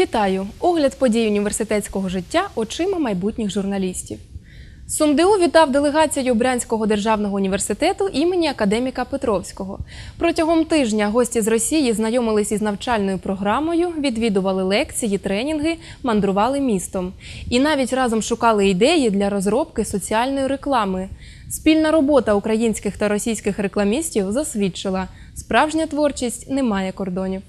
Вітаю! Огляд подій університетського життя очима майбутніх журналістів. СумДУ вітав делегацію Брянського державного університету імені академіка Петровського. Протягом тижня гості з Росії знайомились із навчальною програмою, відвідували лекції, тренінги, мандрували містом. І навіть разом шукали ідеї для розробки соціальної реклами. Спільна робота українських та російських рекламістів засвідчила, справжня творчість не має кордонів.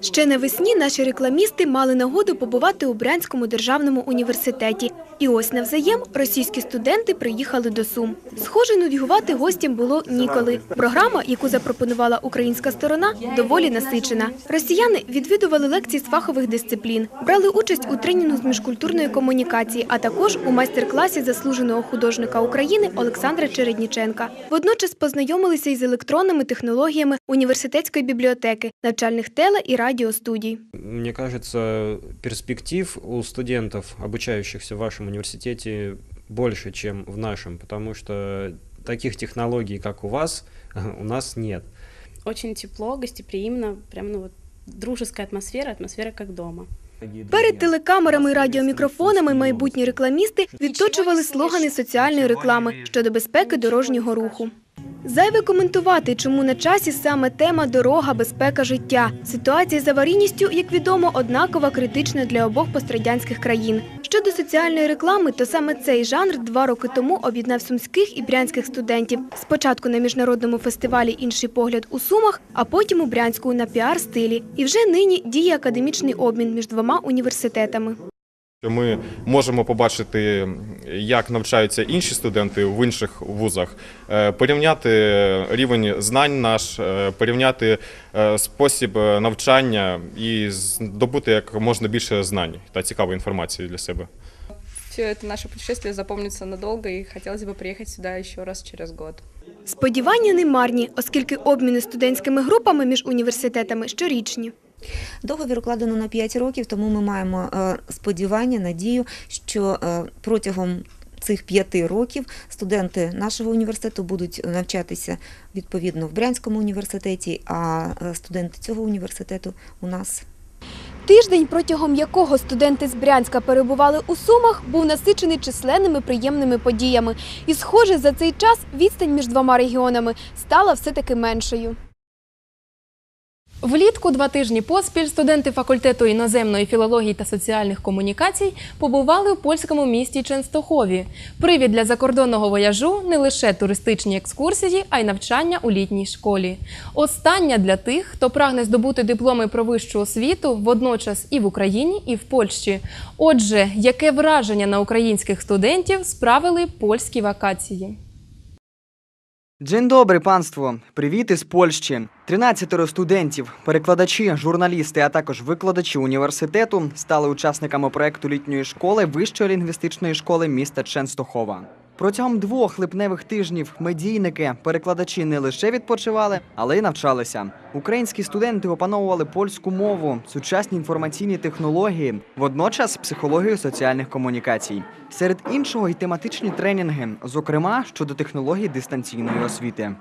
Ще навесні наші рекламісти мали нагоду побувати у Брянському державному університеті. І ось навзаєм російські студенти приїхали до Сум. Схоже, нудьгувати гостям було ніколи. Програма, яку запропонувала українська сторона, доволі насичена. Росіяни відвідували лекції з фахових дисциплін, брали участь у тренінгу з міжкультурної комунікації, а також у майстер-класі заслуженого художника України Олександра Чередніченка. Водночас познайомилися із електронними технологіями університетської бібліотеки, навчальних теле і радіостудій. Мне кажется, перспектив у студентов, обучающихся в вашем университете, больше, чем в нашем, потому что таких технологий, как у вас, у нас нет. Очень тепло, гостеприимно, прям ну вот дружеская атмосфера, атмосфера как дома. Перед телекамерами і радіомікрофонами майбутні рекламісти відточували слогани соціальної реклами щодо безпеки дорожнього руху. Зайве коментувати, чому на часі саме тема дорога, безпека життя. Ситуація з аварійністю, як відомо, однакова критична для обох пострадянських країн. Щодо соціальної реклами, то саме цей жанр два роки тому об'єднав сумських і брянських студентів. Спочатку на міжнародному фестивалі Інший погляд у Сумах, а потім у Брянську на піар-стилі. І вже нині діє академічний обмін між двома університетами. Ми можемо побачити, як навчаються інші студенти в інших вузах, е, порівняти рівень знань наш, е, порівняти е, спосіб навчання і здобути як можна більше знань та цікавої інформації для себе. все это наше путешествие запомнится надолго, и хотелось бы приехать сюда еще раз через год. Сподівання не марні, оскільки обміни студентськими групами між університетами щорічні. Договір укладено на 5 років, тому ми маємо е, сподівання, надію, що е, протягом цих п'яти років студенти нашого університету будуть навчатися відповідно в Брянському університеті, а е, студенти цього університету у нас Тиждень, протягом якого студенти з Брянська перебували у Сумах, був насичений численними приємними подіями. І, схоже, за цей час відстань між двома регіонами стала все-таки меншою. Влітку два тижні поспіль студенти факультету іноземної філології та соціальних комунікацій побували у польському місті Ченстохові. Привід для закордонного вояжу не лише туристичні екскурсії, а й навчання у літній школі. Остання для тих, хто прагне здобути дипломи про вищу освіту водночас і в Україні, і в Польщі. Отже, яке враження на українських студентів справили польські вакації? Dzień добрий, панство! Привіт із Польщі. 13 студентів, перекладачі, журналісти, а також викладачі університету стали учасниками проекту літньої школи Вищої лінгвістичної школи міста Ченстохова. Протягом двох липневих тижнів медійники, перекладачі не лише відпочивали, але й навчалися. Українські студенти опановували польську мову, сучасні інформаційні технології, водночас психологію соціальних комунікацій. Серед іншого й тематичні тренінги, зокрема щодо технологій дистанційної освіти.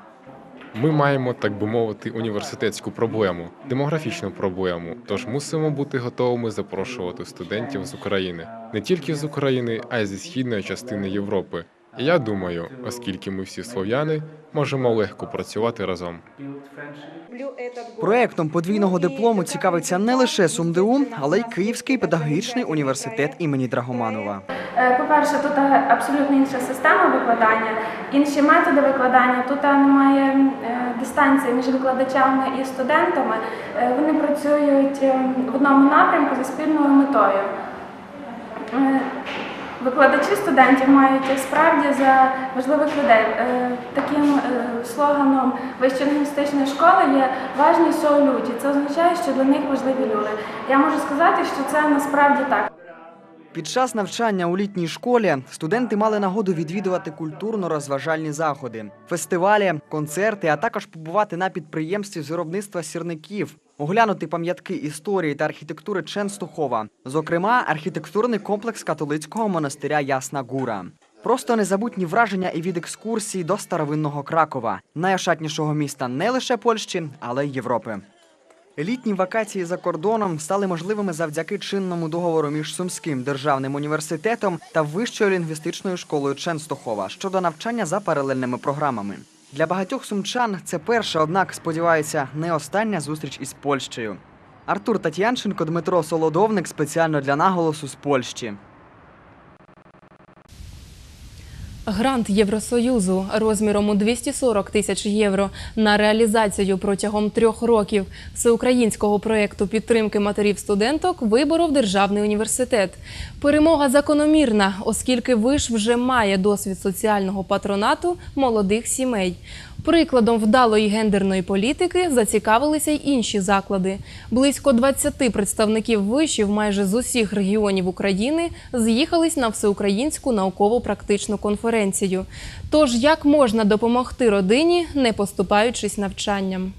Ми маємо, так би мовити, університетську проблему, демографічну проблему. Тож мусимо бути готовими запрошувати студентів з України не тільки з України, а й зі східної частини Європи. І я думаю, оскільки ми всі слов'яни, можемо легко працювати разом. Проектом подвійного диплому цікавиться не лише СумДУ, але й Київський педагогічний університет імені Драгоманова. Е, По-перше, тут е, абсолютно інша система викладання, інші методи викладання. Тут е, немає дистанції між викладачами і студентами. Вони працюють е, в одному напрямку за спільною метою. Викладачі студентів мають справді за важливих людей. Е, Таким е, слоганом вищої школи є важність у люді. Це означає, що для них важливі люди. Я можу сказати, що це насправді так. Під час навчання у літній школі студенти мали нагоду відвідувати культурно-розважальні заходи, фестивалі, концерти, а також побувати на підприємстві з виробництва сірників, оглянути пам'ятки історії та архітектури Ченстухова, зокрема, архітектурний комплекс католицького монастиря Ясна Гура. Просто незабутні враження і від екскурсії до старовинного Кракова, найошатнішого міста не лише Польщі, але й Європи. Літні вакації за кордоном стали можливими завдяки чинному договору між Сумським державним університетом та Вищою лінгвістичною школою Ченстохова щодо навчання за паралельними програмами. Для багатьох сумчан це перша, однак сподіваюся, не остання зустріч із Польщею. Артур Татьянченко, Дмитро Солодовник спеціально для наголосу з Польщі. Грант Євросоюзу розміром у 240 тисяч євро на реалізацію протягом трьох років всеукраїнського проєкту підтримки матерів-студенток виборов Державний університет. Перемога закономірна, оскільки виш вже має досвід соціального патронату молодих сімей. Прикладом вдалої гендерної політики зацікавилися й інші заклади. Близько 20 представників вишів майже з усіх регіонів України з'їхались на всеукраїнську науково-практичну конференцію. Тож як можна допомогти родині, не поступаючись навчанням?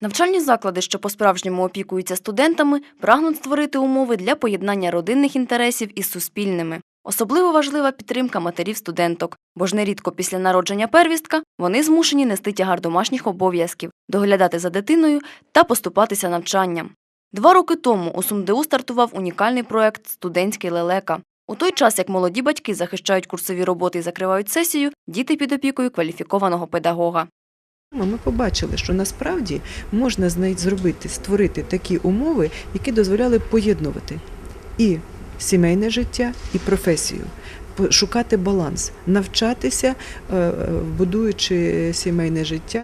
Навчальні заклади, що по-справжньому опікуються студентами, прагнуть створити умови для поєднання родинних інтересів із суспільними. Особливо важлива підтримка матерів-студенток, бо ж нерідко після народження первістка вони змушені нести тягар домашніх обов'язків, доглядати за дитиною та поступатися навчанням. Два роки тому у СумДУ стартував унікальний проект Студентський лелека. У той час, як молоді батьки захищають курсові роботи і закривають сесію, діти під опікою кваліфікованого педагога. Ми побачили, що насправді можна зробити, створити такі умови, які дозволяли поєднувати і сімейне життя, і професію, шукати баланс, навчатися, е, е, будуючи сімейне життя.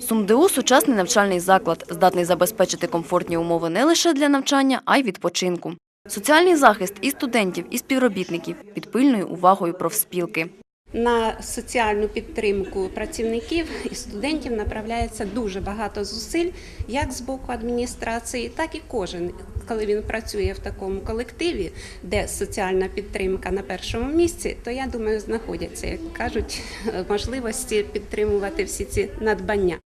СумДУ – сучасний навчальний заклад, здатний забезпечити комфортні умови не лише для навчання, а й відпочинку. Соціальний захист і студентів, і співробітників під пильною увагою профспілки. На соціальну підтримку працівників і студентів направляється дуже багато зусиль, як з боку адміністрації, так і кожен, коли він працює в такому колективі, де соціальна підтримка на першому місці, то я думаю, знаходяться, як кажуть, можливості підтримувати всі ці надбання.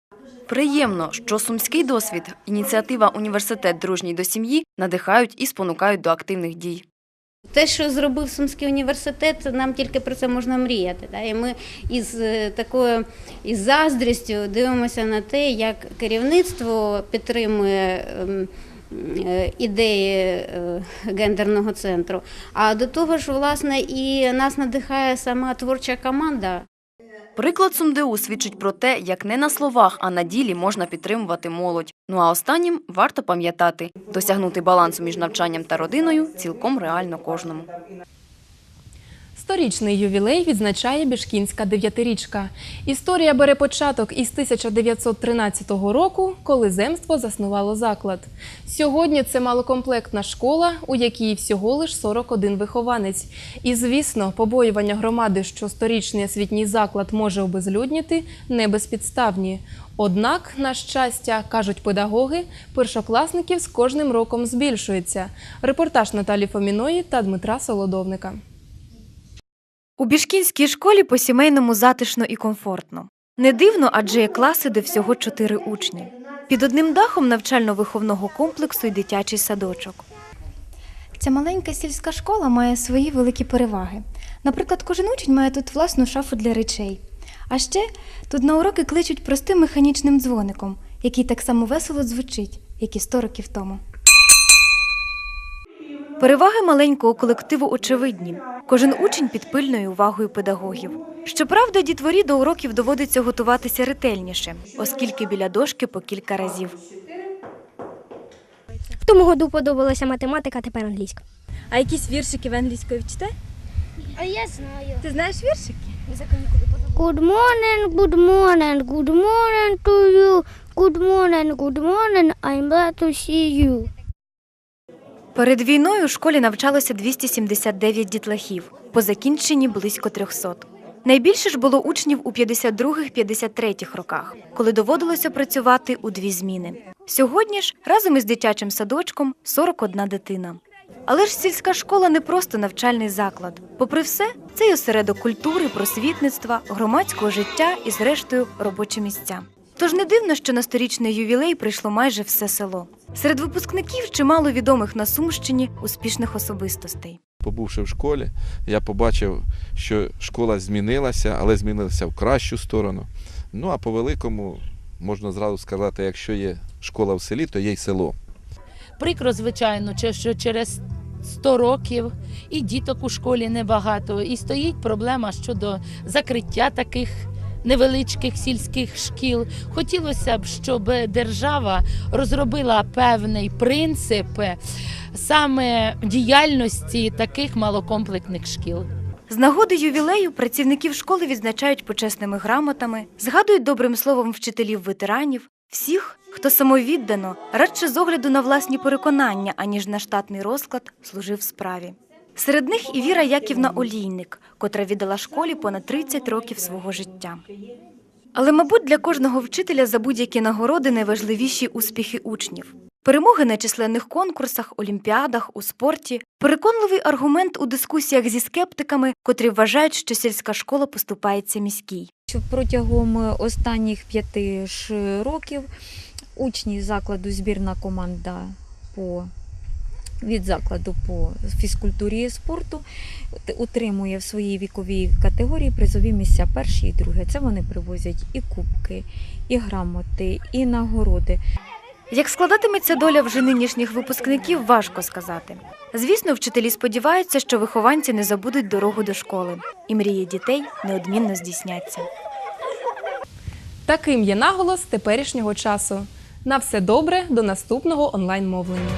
Приємно, що сумський досвід, ініціатива Університет дружній до сім'ї надихають і спонукають до активних дій. Те, що зробив Сумський університет, нам тільки про це можна мріяти. Да? І ми із е, такою із заздрістю дивимося на те, як керівництво підтримує ем, ідеї е, гендерного центру. А до того ж, власне, і нас надихає сама творча команда. Приклад Сумдеу свідчить про те, як не на словах, а на ділі можна підтримувати молодь. Ну а останнім варто пам'ятати, досягнути балансу між навчанням та родиною цілком реально кожному. Сторічний ювілей відзначає Бішкінська дев'ятирічка. Історія бере початок із 1913 року, коли земство заснувало заклад. Сьогодні це малокомплектна школа, у якій всього лиш 41 вихованець. І, звісно, побоювання громади, що сторічний освітній заклад може обезлюдніти, не безпідставні. Однак, на щастя, кажуть педагоги, першокласників з кожним роком збільшується. Репортаж Наталі Фоміної та Дмитра Солодовника. У Бішкінській школі по-сімейному затишно і комфортно. Не дивно, адже є класи, де всього чотири учні. Під одним дахом навчально-виховного комплексу і дитячий садочок. Ця маленька сільська школа має свої великі переваги. Наприклад, кожен учень має тут власну шафу для речей. А ще тут на уроки кличуть простим механічним дзвоником, який так само весело звучить, як і 100 років тому. Переваги маленького колективу очевидні. Кожен учень під пильною увагою педагогів. Щоправда, дітворі до уроків доводиться готуватися ретельніше, оскільки біля дошки по кілька разів. В тому году подобалася математика, тепер англійська. А якісь віршики в англійської вчите? А я знаю. Ти знаєш віршики? Good morning, good morning, good morning to you. Good morning, good morning, I'm glad to see you. Перед війною у школі навчалося 279 дітлахів, по закінченні близько 300. Найбільше ж було учнів у 52-53 роках, коли доводилося працювати у дві зміни. Сьогодні ж разом із дитячим садочком 41 дитина. Але ж сільська школа не просто навчальний заклад. Попри все, це й осередок культури, просвітництва, громадського життя і, зрештою, робочі місця. Тож не дивно, що на сторічний ювілей прийшло майже все село. Серед випускників чимало відомих на Сумщині успішних особистостей. Побувши в школі, я побачив, що школа змінилася, але змінилася в кращу сторону. Ну а по великому можна зразу сказати, якщо є школа в селі, то є й село. Прикро, звичайно, що через 100 років і діток у школі небагато, і стоїть проблема щодо закриття таких невеличких сільських шкіл. Хотілося б, щоб держава розробила певний принцип саме діяльності таких малокомплектних шкіл. З нагоди ювілею працівників школи відзначають почесними грамотами, згадують добрим словом вчителів ветеранів, всіх, хто самовіддано, радше з огляду на власні переконання, аніж на штатний розклад, служив справі. Серед них і Віра Яківна Олійник, котра віддала школі понад 30 років свого життя. Але, мабуть, для кожного вчителя за будь-які нагороди найважливіші успіхи учнів. Перемоги на численних конкурсах, олімпіадах, у спорті, переконливий аргумент у дискусіях зі скептиками, котрі вважають, що сільська школа поступається міській. протягом останніх п'яти років учні закладу збірна команда по від закладу по фізкультурі і спорту утримує в своїй віковій категорії призові місця перші і друге. Це вони привозять і кубки, і грамоти, і нагороди. Як складатиметься доля вже нинішніх випускників, важко сказати. Звісно, вчителі сподіваються, що вихованці не забудуть дорогу до школи, і мрії дітей неодмінно здійсняться. Таким є наголос теперішнього часу. На все добре, до наступного онлайн-мовлення.